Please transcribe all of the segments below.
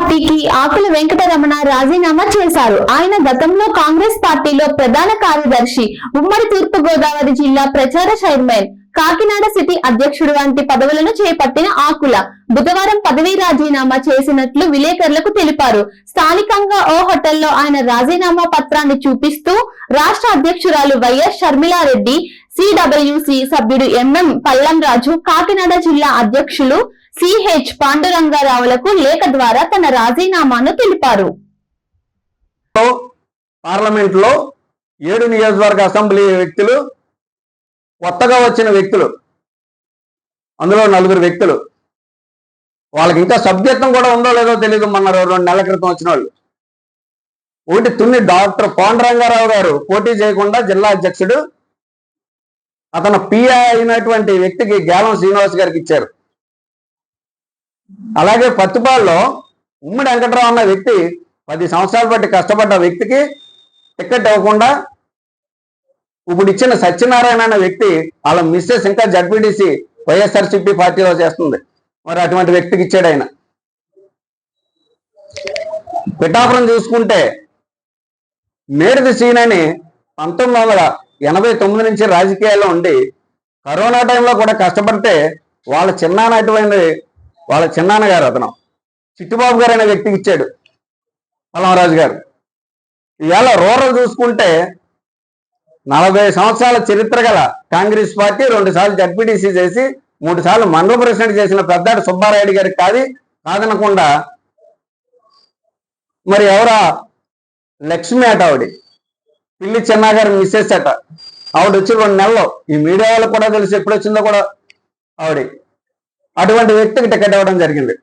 పార్టీకి ఆకుల వెంకటరమణ రాజీనామా చేశారు. ఆయన గతంలో కాంగ్రెస్ పార్టీలో ప్రధాన కార్యదర్శి ఉమ్మడి తూర్పు గోదావరి జిల్లా ప్రచార చైర్మన్ కాకినాడ సిటీ అధ్యక్షుడు వంటి పదవులను చేపట్టిన ఆకుల బుధవారం పదవీ రాజీనామా చేసినట్లు విలేకరులకు తెలిపారు. స్థానికంగా ఓ హోటల్లో ఆయన రాజీనామా పత్రాన్ని చూపిస్తూ రాష్ట్ర అధ్యక్షురాలు వైఎస్ షర్మిలారెడ్డి సిడబ్ల్యూసి సభ్యుడు ఎంఎం పల్లం రాజు కాకినాడ జిల్లా అధ్యక్షులు సిహెచ్ పాండురంగారావులకు లేఖ ద్వారా తన రాజీనామాను తెలిపారు. పార్లమెంట్లో ఏడు నియోజకవర్గ అసెంబ్లీ వ్యక్తులు కొత్తగా వచ్చిన వ్యక్తులు అందులో నలుగురు వ్యక్తులు. వాళ్ళకి ఇంకా సభ్యత్వం కూడా ఉందో లేదో తెలియదు మొన్న రెండు నెలల క్రితం వచ్చిన వాళ్ళు. ఒకటి తున్ని డాక్టర్ పాండురంగారావు గారు పోటీ చేయకుండా జిల్లా అధ్యక్షుడు అతను పిఐ అయినటువంటి వ్యక్తికి గ్యాలం శ్రీనివాస్ గారికి ఇచ్చారు. అలాగే పత్తిపాల్లో ఉమ్మడి వెంకట్రావు అన్న వ్యక్తి పది సంవత్సరాలు బట్టి కష్టపడ్డ వ్యక్తికి టికెట్ ఇవ్వకుండా ఇప్పుడు ఇచ్చిన సత్యనారాయణ అనే వ్యక్తి వాళ్ళ మిస్సెస్ ఇంకా జడ్పీటీసీ వైఎస్ఆర్సీపీ పార్టీలో చేస్తుంది. మరి అటువంటి వ్యక్తికి ఇచ్చాడు ఆయన. పిఠాపురం చూసుకుంటే మేడిది సీన్ అని పంతొమ్మిది వందల ఎనభై తొమ్మిది నుంచి రాజకీయాల్లో ఉండి కరోనా టైంలో కూడా కష్టపడితే వాళ్ళ చిన్నాన్న వాళ్ళ చిన్నాన్నగారు అతను. చిట్టిబాబు గారు అనే వ్యక్తికి ఇచ్చాడు. పలమరాజు గారు. ఇవాళ రూరల్ చూసుకుంటే నలభై సంవత్సరాల చరిత్ర గల కాంగ్రెస్ పార్టీ రెండు సార్లు జడ్పీటీసీ చేసి మూడు సార్లు మండల ప్రెసిడెంట్ చేసిన పెద్దాడు సుబ్బారాయుడు గారికి కాదు కాదనకుండా మరి ఎవరా? లక్ష్మి అట ఆవిడ. పిల్లి చిన్న గారు మిస్సెస్ అట ఆవిడ వచ్చి రెండు నెలలు. ఈ మీడియా వాళ్ళకు కూడా తెలిసి ఎప్పుడు వచ్చిందో కూడా ఆవిడ. అటువంటి వ్యక్తికి టికెట్ ఇవ్వడం జరిగింది.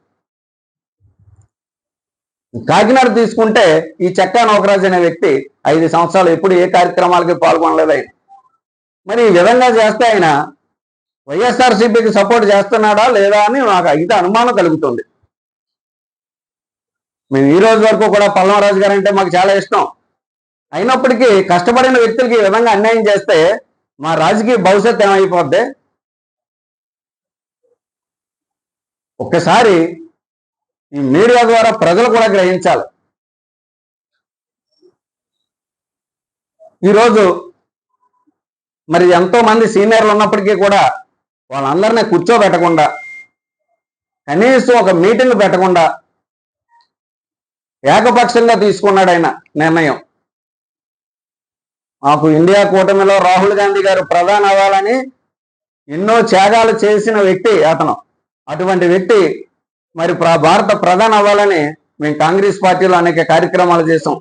కాకినాడ తీసుకుంటే ఈ చెక్కా నౌకరాజు అనే వ్యక్తి ఐదు సంవత్సరాలు ఎప్పుడు ఏ కార్యక్రమాలకి పాల్గొనలేదు. ఆయన మరి ఈ విధంగా చేస్తే ఆయన వైఎస్ఆర్సీపీకి సపోర్ట్ చేస్తున్నాడా లేదా అని నాకు అయితే అనుమానం కలుగుతుంది. మేము ఈ రోజు వరకు కూడా పల్లంరాజు గారు అంటే మాకు చాలా ఇష్టం. అయినప్పటికీ కష్టపడిన వ్యక్తులకి ఈ విధంగా అన్యాయం చేస్తే మా రాజకీయ భవిష్యత్ ఏమైపోద్ది? ఒక్కసారి ఈ మీడియా ద్వారా ప్రజలు కూడా గ్రహించాలి. ఈరోజు మరి ఎంతో మంది సీనియర్లు ఉన్నప్పటికీ కూడా వాళ్ళందరినీ కూర్చోబెట్టకుండా కనీసం ఒక మీటింగ్ పెట్టకుండా ఏకపక్షంగా తీసుకున్నాడు ఆయన నిర్ణయం. మాకు ఇండియా కూటమిలో రాహుల్ గాంధీ గారు ప్రధాన అవ్వాలని ఎన్నో త్యాగాలు చేసిన వ్యక్తి అతను. అటువంటి వ్యక్తి మరి భారత ప్రధాని అవ్వాలని మేము కాంగ్రెస్ పార్టీలో అనేక కార్యక్రమాలు చేసాం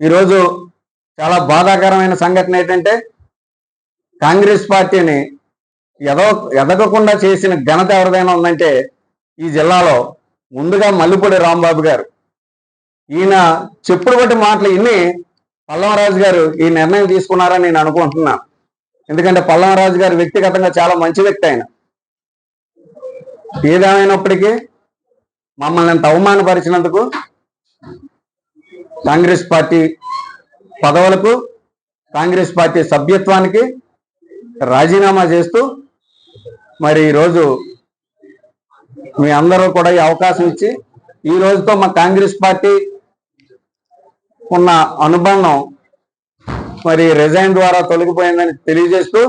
ఈరోజు చాలా బాధాకరమైన సంఘటన ఏంటంటే కాంగ్రెస్ పార్టీని ఎద ఎదగకుండా చేసిన ఘనత ఎవరిదైనా ఉందంటే ఈ జిల్లాలో ముందుగా మల్లిపూడి రాంబాబు గారు. ఈయన చెప్పుడు బట్టి మాటలు ఇన్ని పల్లవరాజు గారు ఈ నిర్ణయం తీసుకున్నారని నేను అనుకుంటున్నాను. ఎందుకంటే పల్లవరాజు గారు వ్యక్తిగతంగా చాలా మంచి వ్యక్తి ఆయన. ఏదేమైనప్పటికీ మమ్మల్ని ఎంత అవమానపరిచినందుకు కాంగ్రెస్ పార్టీ పదవులకు కాంగ్రెస్ పార్టీ సభ్యత్వానికి రాజీనామా చేస్తూ మరి ఈరోజు మీ అందరూ కూడా ఈ అవకాశం ఇచ్చి ఈ రోజుతో మా కాంగ్రెస్ పార్టీ ఉన్న అనుబంధం మరి రిజైన్ ద్వారా తొలగిపోయిందని తెలియజేస్తూ